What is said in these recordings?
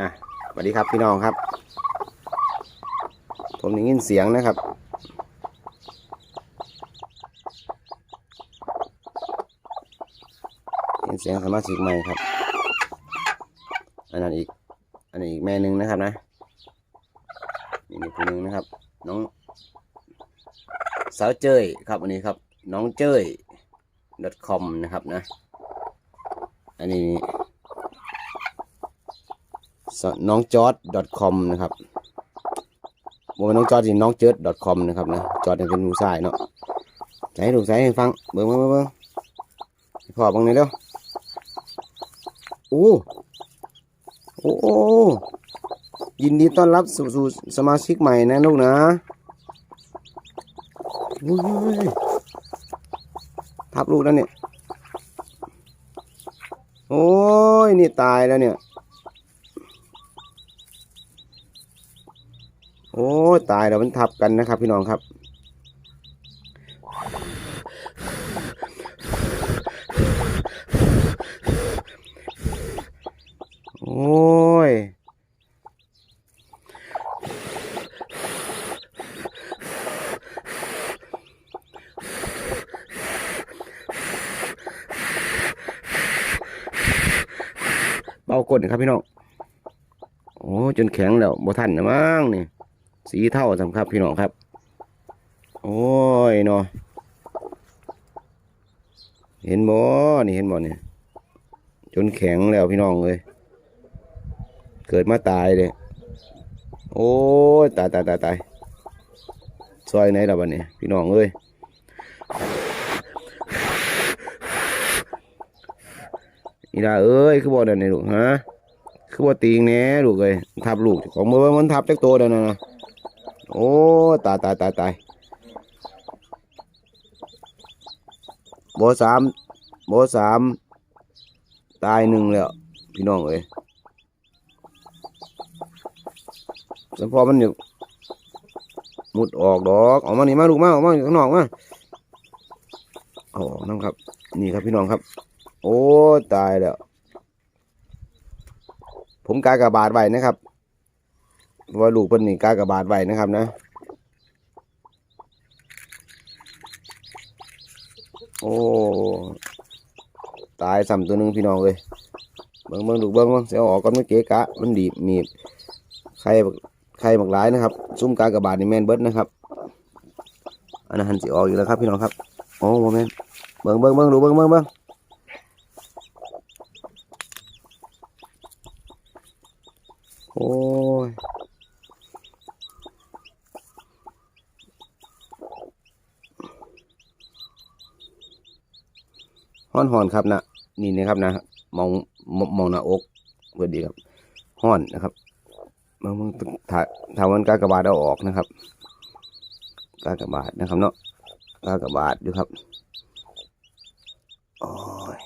อะสวัสดีครับพี่น้องครับ ผมได้ยินเสียงนะครับ ยินเสียงสมาชิกใหม่ครับ อันนั้นอีก อันนี้อีกแม่หนึ่งนะครับนะนี่นี่คนหนึ่งนะครับ น้อง สาวเจ้ยครับอันนี้ครับ น้องเจ้ย .com นะครับนะ อันนี้ น้องจอร์ด .com นะครับโมน้องจอร์ดสิน้องเจิด .com นะครับนะจอร์ดเนี่ยเป็นผู้ชายเนาะใส่ดูใส่ให้ฟังเบิ่งเบิ่งเบิ่งพอบังหน่อยเร็วโอ้โอ้โอ้ยินดีต้อนรับสู่สู่สมาชิกใหม่นะลูกนะทับลูกแล้วเนี่ย โอ้ย นี่ตายแล้วเนี่ย โอ้ตายแล้วมันทับกันนะครับ พี่น้องครับ โอ้ยเบากดนะครับพี่น้อง โอ้จนแข็งแล้วบ่ทันนะมั้งนี่ สีเท่าสำครับพี่น้องครับ โอ้ยเนาะเห็นบ่นี่เห็นบ่เนี่ยจนแข็งแล้วพี่น้องเลยเกิดมาตายเลยโอ้ยตายตายตายตายซอยไหนล่ะบัดนี้พี่น้องเอ้ยนี่ล่ะเอ้ยคือบ่นั่นนี่ลูกฮะคือบ่ตีงแน่ลูกเอ้ยทับลูกของมือมันทับจักโตเด้อนั่นะ โอ้ ตายตายตายตายโบสามโบสามตายหนึ่งแล้ว พี่น้องเอ้ยสมพอมันอยู่มุดออกดอกออกมาหนีมาลูกมาออกมาอยู่ข้างนอกมาออกน้ำครับ นี่ครับพี่น้องครับ โอ้ ตายแล้ว ผมกากระบาดไว้นะครับ ว่าลูกเพิ่นนี่กากระบาดไว้นะครับนะ โอ้ ตายซ้ำตัวหนึ่งพี่น้องเลยเบิ่งเบิ่งดูเบิ่งเบิ่งเสียออกก่อนมันเกะกะ มันดีบมีบไข่ไข่บักหลายนะครับ ซุ้มกากระบาดนี่แมนเบิดนะครับ อันนั้นหันสิออกอยู่แล้วครับพี่น้องครับ โอ้โมเมนเบิ่งเบิ่งเบิ่งดูเบิ่งเบิ่งเบิ่งโอ้ย ห้อนหอนครับนะนี่นะครับนะมองมองมองหน้าอกเพื่อดีครับห้อนนะครับมันมันถ้าถ้ามันกากระบาดเอาออกนะครับ กากระบาดนะครับเนาะกากระบาดดูครับโอ้ย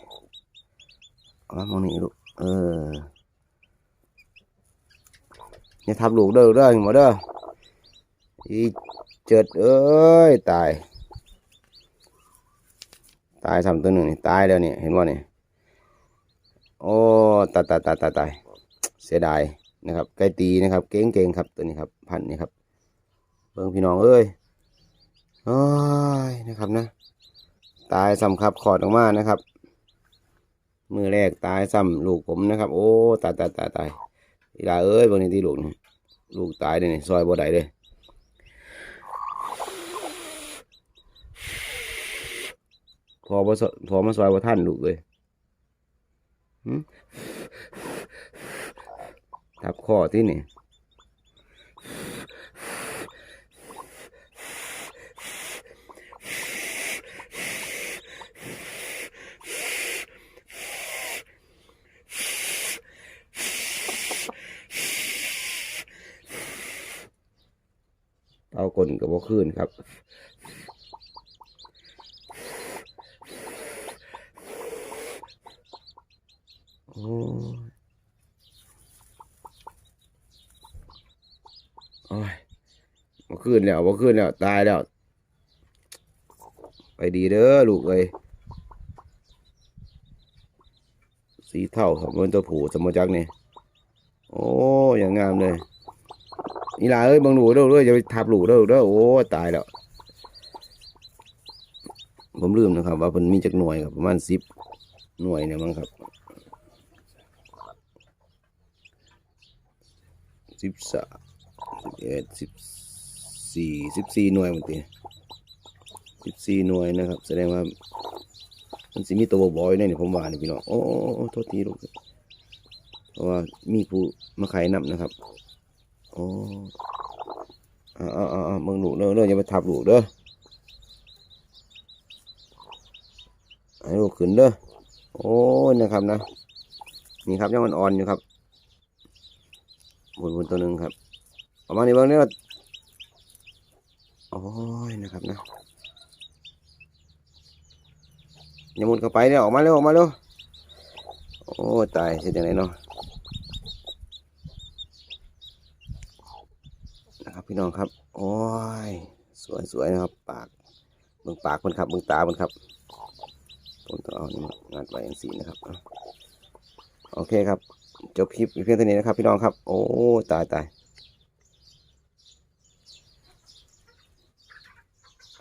เอามามองนี่ลูกเอออย่าทับลูกเด้อเด้อหมดเด้ออีเจิดเอ้ยตาย ตายสามตัวหนึ่งนี่ตายแล้วเนี่ยเห็นว่าเนี่ยโอ้ตายตายตายตายตายเสียดายนะครับไก่ตีนะครับ เก่งเก่งครับตัวนี้ครับพันนี่ครับเบิ่งพี่น้องเอ้ยโอ้ยนะครับนะ ตายซ้ำครับขอดออกมานะครับ มือแรกตายซ้ำลูกผมนะครับ โอ้ตายตายตายตายอีลาเอ้ยบางทีที่ลูกนี่ลูกตายเลยนี่ซอยบ่ได้เลย พอมาพอมาซอยว่าท่านลูกเลยทับคอที่นี่เอากลนกับว่าขึ้นครับ โอ้ยโอ้ยมาขึ้นแล้วมาขึ้นแล้ว ตายแล้ว ไปดีเด้อลูกเอ้ยสีเท่าของเงินตัวผูสมจักนี่โอ้อย่างงามเลยนี่ล่ะเอ้ยบังหนูเด้อเด้ออย่าไปทับหลูเด้อเด้อโอ้ตายแล้ว ผมลืมนะครับ ว่ามันมีจักหน่วยครับประมาณสิบหน่วยเนี่ยมั้งครับ สิบสามสิบเอ็ดสิบสี่สิบสี่หน่วยมันตีสิบสี่หน่วยนะครับ แสดงว่ามันสิมีตัวบอยเนี่ยผมว่านี่พี่น้องโอ้โทษทีลูกเพราะว่ามีผู้มาขายนับนะครับโอ้อ่าอ่าอ่าอ่ามึงหนูเด้อเด้ออย่าไปทับหลูเด้อให้ลูกขึ้นเด้อโอ้นะครับนะนี่ครับยังมันอ่อนอยู่ครับ บนบนตัวหนึ่งครับประมาณนี้บางเนี่ยโอ้ยนะครับนะอย่ามุดเข้าไปเนี่ยออกมาเร็วออกมาเร็วโอ้ตายเสียจังไหนเนาะนะครับพี่น้องครับ โอ้ยสวยสวยนะครับ ปากเบิ่งปากมันครับเบิ่งตามันครับผมต้องเอานี่งานไว้อย่างสีนะครับโอเคครับ จบคลิปเพียงเท่านี้นะครับ พี่น้องครับ โอ้ตายตาย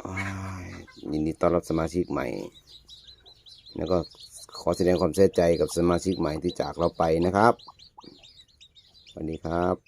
อ้ายยินดีต้อนรับสมาชิกใหม่ แล้วก็ขอแสดงความเสียใจกับสมาชิกใหม่ที่จากเราไปนะครับ สวัสดีครับ